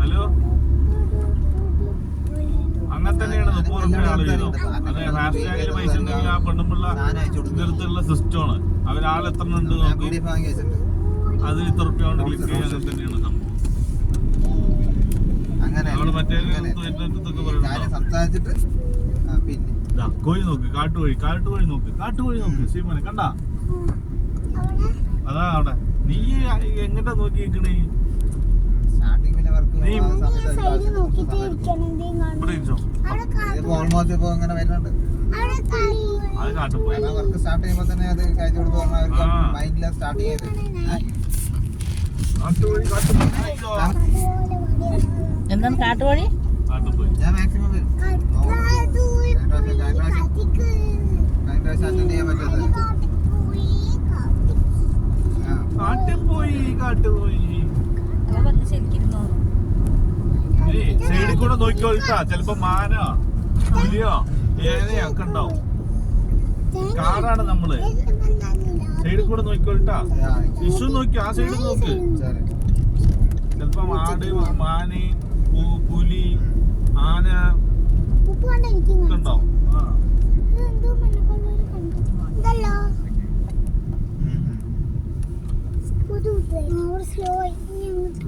Hello? അങ്ങനെ തന്നെയാണ് മുപ്പത് റുപ്യ ആൾ വീതം അതെ ഹാഷ്ടാഗിൽ പൈസ ഉണ്ടെങ്കിൽ ആ പെണ്ണുമ്പിള്ള സാധനം ഇത്തരത്തിലുള്ള സിസ്റ്റമാണ്. അവരാളെത്ര ഉണ്ട് നോക്കി. അതിൽ ഇത്ര റുപ്യ കൊണ്ട് ക്ലിക്ക് ചെയ്യാൻ തന്നെയാണ് സംഭവം അങ്ങനെ നമ്മൾ മറ്റേ അങ്ങനെ. തൊഴിലിനകത്തൊക്കെ കാര്യം പറയുന്നുണ്ടോ സംസാരിച്ചിട്ട് പിന്നെ. ദാ, കോഴി നോക്ക് കാട്ടുകോഴി കാട്ടുകോഴി നോക്ക് കാട്ടുകോഴി നോക്ക് സീമനെ കണ്ട? അതാ അവിടെ. നീ എങ്ങനെ നോക്കി നിക്കണേ സ്റ്റാർട്ടിങ് പിന്നെ വർക്ക് നീ- സൈഡ് നോക്കിട്ട് ഇരിക്കണത് ഇവിടെ ഇരിച്ചോ? ഇതിപ്പോ ഓൾമോസ്റ്റ് ഇപ്പൊ ഇങ്ങനെ വരുന്നുണ്ട്? വർക്ക് സ്റ്റാർട്ട് ചെയ്യുമ്പോൾ തന്നെ അത് കഴിച്ചു കൊടുത്തു പറഞ്ഞാൽ അവർക്ക് ആ. മൈൻഡിലെ സ്റ്റാർട്ട് ചെയ്ത് കാട്ടുകോഴി അയ്യോ. എന്താണ് കാട്ടുവഴി സൈഡിൽ കൂടെ നോക്കിക്കോളിട്ടാ ചെലപ്പോ മാനോ പുലിയോ ഏനയോ ഒക്കെ ഉണ്ടാവും. കാറാണ് നമ്മൾ. സൈഡിൽ കൂടെ നോക്കിക്കോളിട്ടാ ഇഷു നോക്കി ആ സൈഡിൽ നോക്ക്. ചെലപ്പോ ആട് മാന് പു- പുലി ആന ഒക്കെ ഉണ്ടാവും ആ ഉം, ഉം. സ്ലോ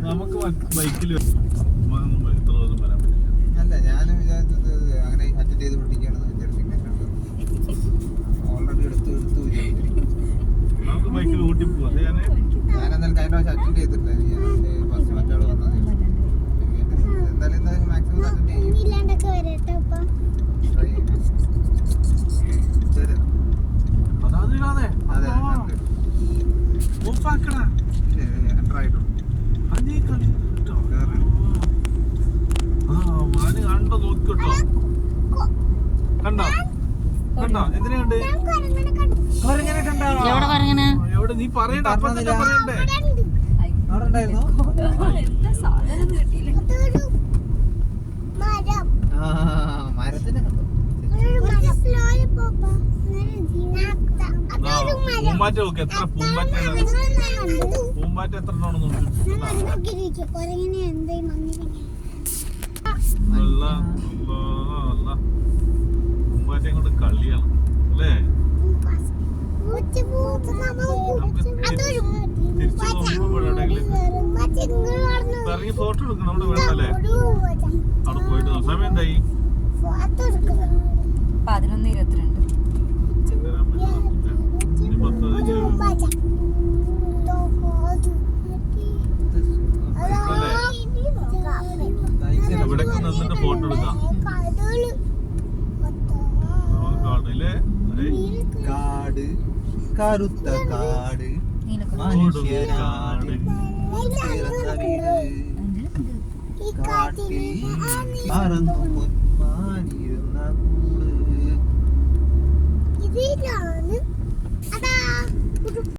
നമുക്ക് ബൈക്കിൽ ഇത്ര ദൂരം വരാൻ പറ്റില്ല. അല്ല ഞാൻ വിചാരിച്ചത് അങ്ങനെ അറ്റൻഡ് ചെയ്ത് പിടിക്കുകയാണെന്ന് വിചാരിച്ചിട്ടുണ്ട് ഓൾറെഡി എടുത്തു എടുത്തു നമുക്ക് ബൈക്കിൽ ഊട്ടി പോവാം. ഞാൻ എന്തായാലും കഴിഞ്ഞ പ്രാവശ്യം അറ്റൻഡ് ചെയ്തിട്ടില്ല. ഞാൻ ഫസ്റ്റ് മറ്റാൾ വന്നത് എന്തായാലും എന്തായാലും മാക്സിമം അറ്റൻഡ് ചെയ്യും. അതെ ആയിട്ടുള്ളൂ. അത് നീ കണ്ടോ? കണ്ടോ? കണ്ടോ? എന്തിനാ കണ്ട്? കുരങ്ങനെ കണ്ടു. കണ്ടോ? എവിടെ പറഞ്ഞന എവിടെ? നീ പറയണ്ട. അപ്പൊ തന്നെ പറയണ്ടേ? അവിടെ ഉണ്ടായിരുന്നോ? അതൊരു മരം. ആ, മരത്തിനെ കണ്ടോ? ഒരു എത്ര പൂമ്പാറ്റ പൂമ്പാറ്റ എത്ര നല്ല പൂമ്പാറ്റയും കൊണ്ട് കളിയാണ്. അല്ലേ? ഇറങ്ങി ഫോട്ടോ എടുക്കണം. അവിടെ വേണ്ടല്ലേ? അവിടെ പോയിട്ട്. സമയം എന്തായി? പതിനൊന്ന് ഇരുപത്തിരണ്ട്. ഇവിടേക്ക് നിന്നിട്ട് ഫോട്ടോ എടുക്കാം കാടിലെ കാട് കറുത്ത കാട് മനുഷ്യനാട് കാട്ടിൽ പറന്നു